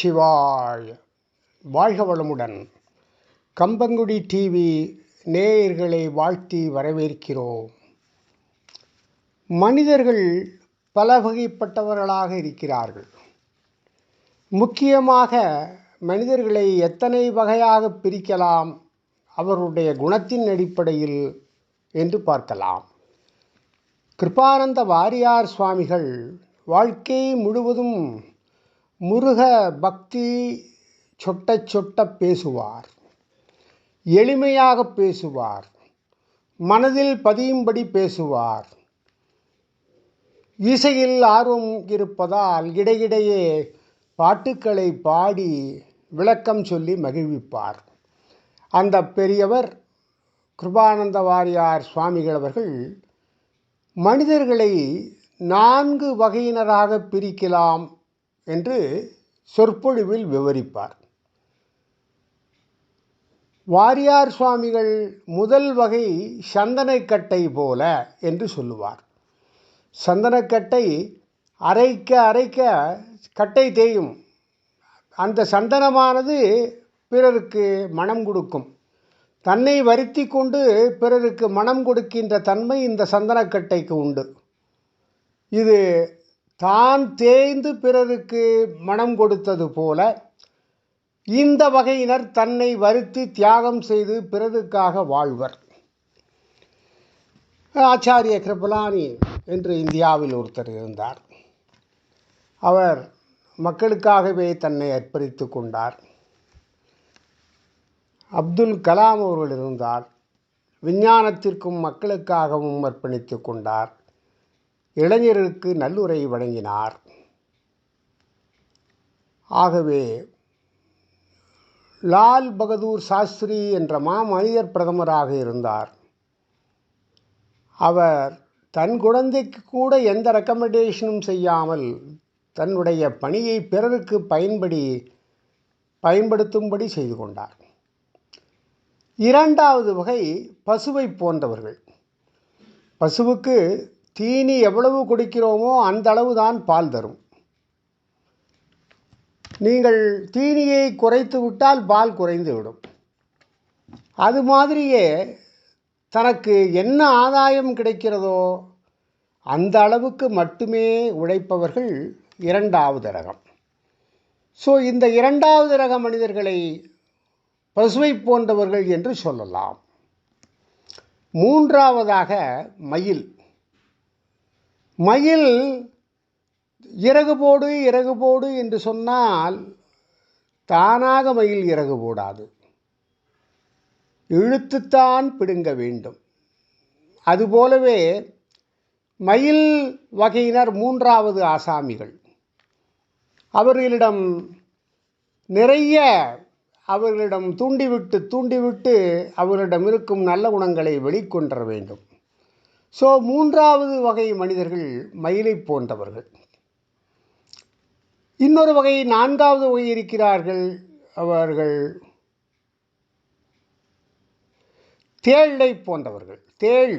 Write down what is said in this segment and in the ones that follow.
நமச்சிவாய் வாழ்க வளமுடன். கம்பங்குடி டிவி நேயர்களை வாழ்த்தி வரவேற்கிறோம். மனிதர்கள் பல வகைப்பட்டவர்களாக இருக்கிறார்கள். முக்கியமாக மனிதர்களை எத்தனை வகையாக பிரிக்கலாம் அவருடைய குணத்தின் அடிப்படையில் என்று பார்க்கலாம். கிருபானந்த வாரியார் சுவாமிகள் வாழ்க்கை முழுவதும் முருக பக்தி சொட்ட சொட்ட பேசுவார் எளிமையாக பேசுவார் மனதில் பதியும்படி பேசுவார். இசையில் ஆர்வம் இருப்பதால் இடையிடையே பாட்டுக்களை பாடி விளக்கம் சொல்லி மகிழ்விப்பார். அந்த பெரியவர் கிருபானந்த வாரியார் சுவாமிகள் அவர்கள் மனிதர்களை நான்கு வகையினராக பிரிக்கலாம். என்று சொற்பொழிவில் விவரிப்பார். வாரியார் சுவாமிகள் முதல் வகை சந்தனக்கட்டை போல என்று சொல்லுவார். சந்தனக்கட்டை அரைக்க அரைக்க கட்டை தேயும். அந்த சந்தனமானது பிறருக்கு மனம் கொடுக்கும். தன்னை வருத்தி கொண்டு பிறருக்கு மனம் கொடுக்கின்ற தன்மை இந்த சந்தனக்கட்டைக்கு உண்டு. இது தான் தேய்ந்து பிறருக்கு மனம் கொடுத்தது போல இந்த வகையினர் தன்னை வருத்தி தியாகம் செய்து பிறருக்காக வாழ்வர். ஆச்சாரிய கிருபலானி என்று இந்தியாவில் ஒருத்தர் இருந்தார். அவர் மக்களுக்காகவே தன்னை அர்ப்பணித்து கொண்டார். அப்துல் கலாம் அவர்கள் இருந்தார். விஞ்ஞானத்திற்கும் மக்களுக்காகவும் அர்ப்பணித்து கொண்டார். இளைஞர்களுக்கு நல்லுரை வழங்கினார். ஆகவே லால் பகதூர் சாஸ்திரி என்ற மாமனிதர் பிரதமராக இருந்தார். அவர் தன் குழந்தைக்கு கூட எந்த ரெக்கமெண்டேஷனும் செய்யாமல் தன்னுடைய பணியை பிறருக்கு பயன்படி பயன்படுத்தும்படி செய்து கொண்டார். இரண்டாவது வகை பசுவை போன்றவர்கள். பசுவுக்கு தீனி எவ்வளவு குடிக்கிறோமோ அந்த அளவு தான் பால் தரும். நீங்கள் தீனியை குறைத்து விட்டால் பால் குறைந்து விடும். அது மாதிரியே தனக்கு என்ன ஆதாயம் கிடைக்கிறதோ அந்த அளவுக்கு மட்டுமே உழைப்பவர்கள் இரண்டாவது ரகம். ஸோ இந்த இரண்டாவது ரக மனிதர்களை பசுவை போன்றவர்கள் என்று சொல்லலாம். மூன்றாவதாக மயில். மயில் இறகு போடு இறகு போடு என்று சொன்னால் தானாக மயில் இறகு போடாது. இழுத்துத்தான் பிடுங்க வேண்டும். அதுபோலவே மயில் வகையினர் மூன்றாவது ஆசாமிகள். அவர்களிடம் நிறைய அவர்களிடம் தூண்டிவிட்டு தூண்டிவிட்டு அவர்களிடம் இருக்கும் நல்ல குணங்களை வெளிக்கொன்ற வேண்டும். ஸோ மூன்றாவது வகை மனிதர்கள் மயிலை போன்றவர்கள். இன்னொரு வகை நான்காவது வகை இருக்கிறார்கள் அவர்கள் தேளை போன்றவர்கள். தேள்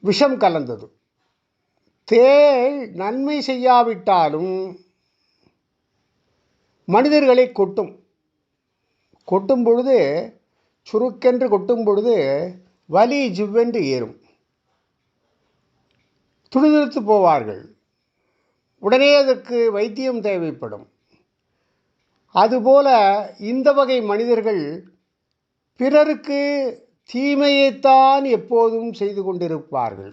விஷம் கலந்தது. தேள் நன்மை செய்யாவிட்டாலும் மனிதர்களை கொட்டும். கொட்டும் பொழுது சுருக்கென்று கொட்டும் பொழுது வலி ஜிவ்வென்று ஏறும். துடிதுடித்து போவார்கள். உடனே அதற்கு வைத்தியம் தேவைப்படும். அதுபோல இந்த வகை மனிதர்கள் பிறருக்கு தீமையைத்தான் எப்போதும் செய்து கொண்டிருப்பார்கள்.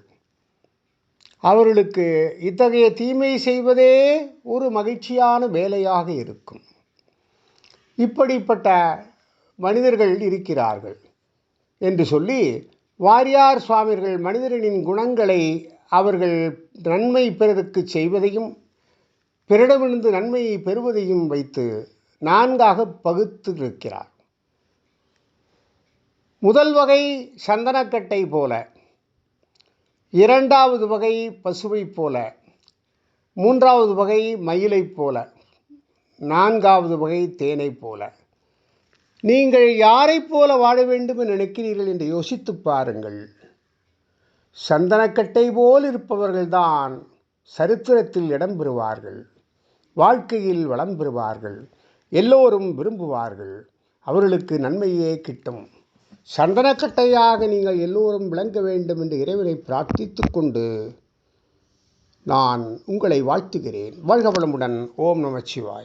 அவர்களுக்கு இத்தகைய தீமை செய்வதே ஒரு மகிழ்ச்சியான வேலையாக இருக்கும். இப்படிப்பட்ட மனிதர்கள் இருக்கிறார்கள். என்று சொல்லி வாரியார் சுவாமிகள் மனிதர்களின் குணங்களை அவர்கள் நன்மை பிறருக்கு செய்வதையும் பிறரிடமிருந்து நன்மையை பெறுவதையும் வைத்து நான்காக பகுத்து இருக்கிறார் முதல் வகை சந்தனக்கட்டை போல இரண்டாவது வகை பசுவைப் போல மூன்றாவது வகை மயிலைப் போல நான்காவது வகை தேனைப் போல. நீங்கள் யாரைப் போல வாழ வேண்டும் என்று நினைக்கிறீர்கள் என்று யோசித்து பாருங்கள். சந்தனக்கட்டை போல் இருப்பவர்கள்தான் சரித்திரத்தில் இடம் பெறுவார்கள் வாழ்க்கையில் வளம் பெறுவார்கள். எல்லோரும் விரும்புவார்கள். அவர்களுக்கு நன்மையே கிட்டும். சந்தனக்கட்டையாக நீங்கள் எல்லோரும் விளங்க வேண்டும் என்று இறைவனை பிரார்த்தித்து கொண்டு நான் உங்களை வாழ்த்துகிறேன். வாழ்க வளமுடன். ஓம் நமச்சிவாய்